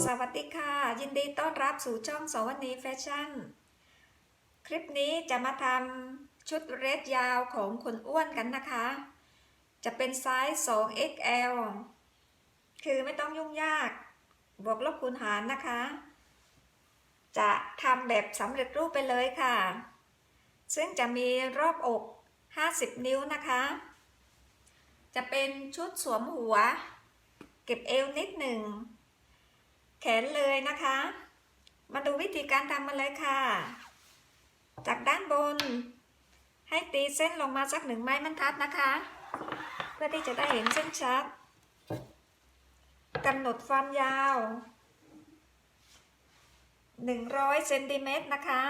สวัสดีค่ะ ยินดีต้อนรับสู่ช่องสวนีแฟชั่น คลิปนี้จะมาทำชุดเรดยาวของคนอ้วนกันนะคะ จะเป็นไซส์ 2XL คือไม่ต้องยุ่งยาก บวกลบคูณหารนะคะ จะทำแบบสำเร็จรูปไปเลยค่ะ ซึ่งจะมีรอบอก 50 นิ้วนะคะ จะเป็นชุดสวมหัว เก็บเอวนิดหนึ่ง แขนเลยนะคะ มาดูวิธีการทำมาเลยค่ะ จากด้านบน ให้ตีเส้นลงมาสักหนึ่งไม้บรรทัดนะคะ เพื่อที่จะได้เห็นเส้นชัดกำหนดความยาว 100เซนติเมตรนะคะ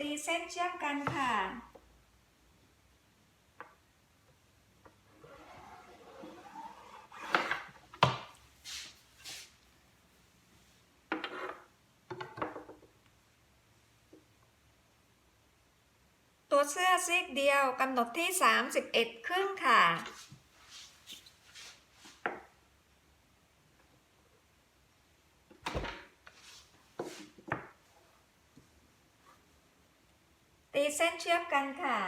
ตีเส้นเชื่อมกันค่ะ ตัวเสื้อซีกเดียวกำหนดที่ 31 ครึ่งค่ะ เส้นเชื่อมกันค่ะ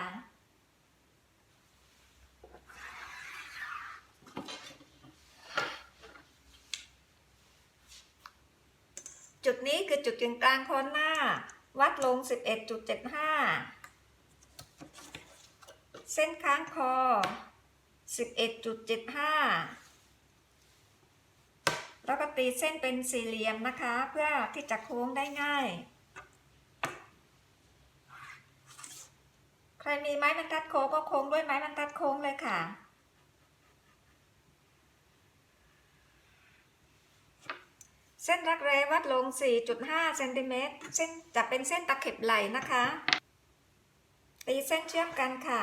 จุดนี้คือจุดกึ่งกลางโคนหน้า วัดลง 11.75 เส้นค้างคอ 11.75 แล้วก็ตีเส้นเป็นสี่เหลี่ยมนะคะ เพื่อที่จะโค้งได้ง่าย ใครมีไม้บรรทัดโค้งก็โค้งด้วยไม้บรรทัดโค้งเลยค่ะ เส้นรักแร้วัดลง 4.5เซนติเมตรเส้นจะเป็นเส้นตะเข็บไหล่นะคะ ตีเส้นเชื่อมกันค่ะ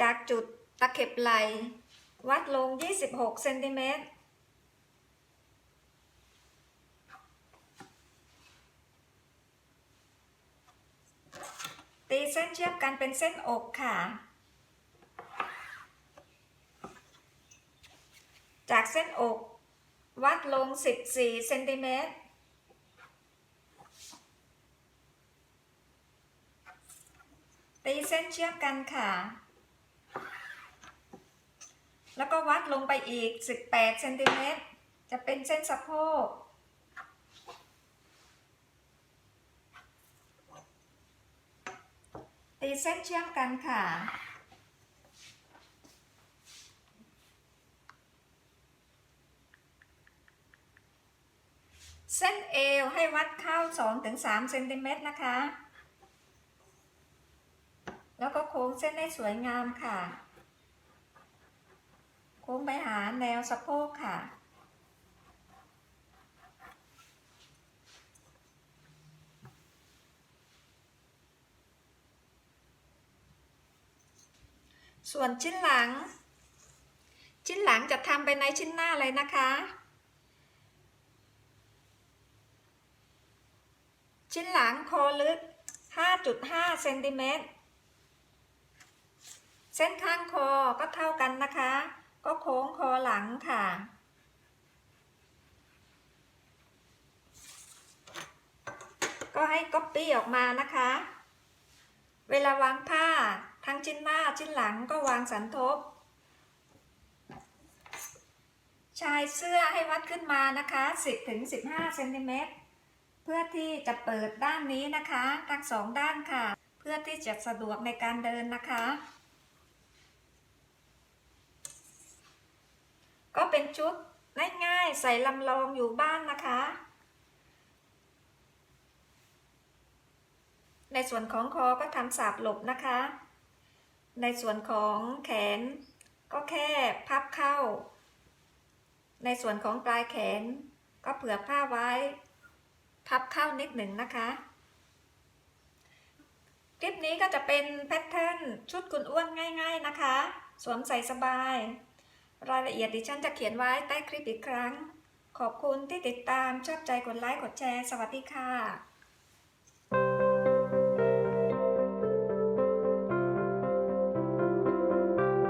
จากจุดตะเข็บไหล่วัดลง 26เซนติเมตร เส้นเชื่อมกันเป็นเส้นอกค่ะ จากเส้นอก วัดลง 14เซนติเมตรตีเส้นเชื่อมกันค่ะ แล้วก็วัดลงไปอีก 18เซนติเมตรจะเป็นเส้นสะโพก ตีเส้นเชื่อมกันค่ะ เส้นเอวให้วัดเข้า2-3เซนติเมตรนะคะ แล้วก็โค้งเส้นให้สวยงามค่ะ โค้งไปหาแนวสะโพกค่ะ ส่วนชิ้นหลัง ชิ้นหลังจะทำไปในชิ้นหน้าเลยนะคะ ชิ้นหลังคอลึก 5.5เซนติเมตรเส้นข้างคอก็เท่ากันนะคะ ก็โค้งคอหลังค่ะ ก็ให้ก๊อปปี้ออกมานะคะ เวลาวางผ้า ทั้งชิ้นหน้าชิ้นหลังก็วางสันทบ ชายเสื้อให้วัดขึ้นมานะคะ 10-15เซนติเมตรเพื่อที่จะเปิดด้านนี้นะคะ ทั้งสองด้านค่ะ เพื่อที่จะสะดวกในการเดินนะคะ ก็เป็นชุดง่ายๆใส่ลำลองอยู่บ้านนะคะในส่วนของคอก็ทำสาบหลบนะคะ ในส่วนของแขนก็แค่พับเข้า ในส่วนของปลายแขนก็เผื่อผ้าไว้ พับเข้านิดหนึ่งนะคะคลิปนี้ก็จะเป็นแพทเทิร์นชุดคุณอ้วนง่าย ๆนะคะ สวมใส่สบาย รายละเอียดดิฉันจะเขียนไว้ใต้คลิปอีกครั้ง ขอบคุณที่ติดตามชอบใจกดไลค์กดแชร์ สวัสดีค่ะ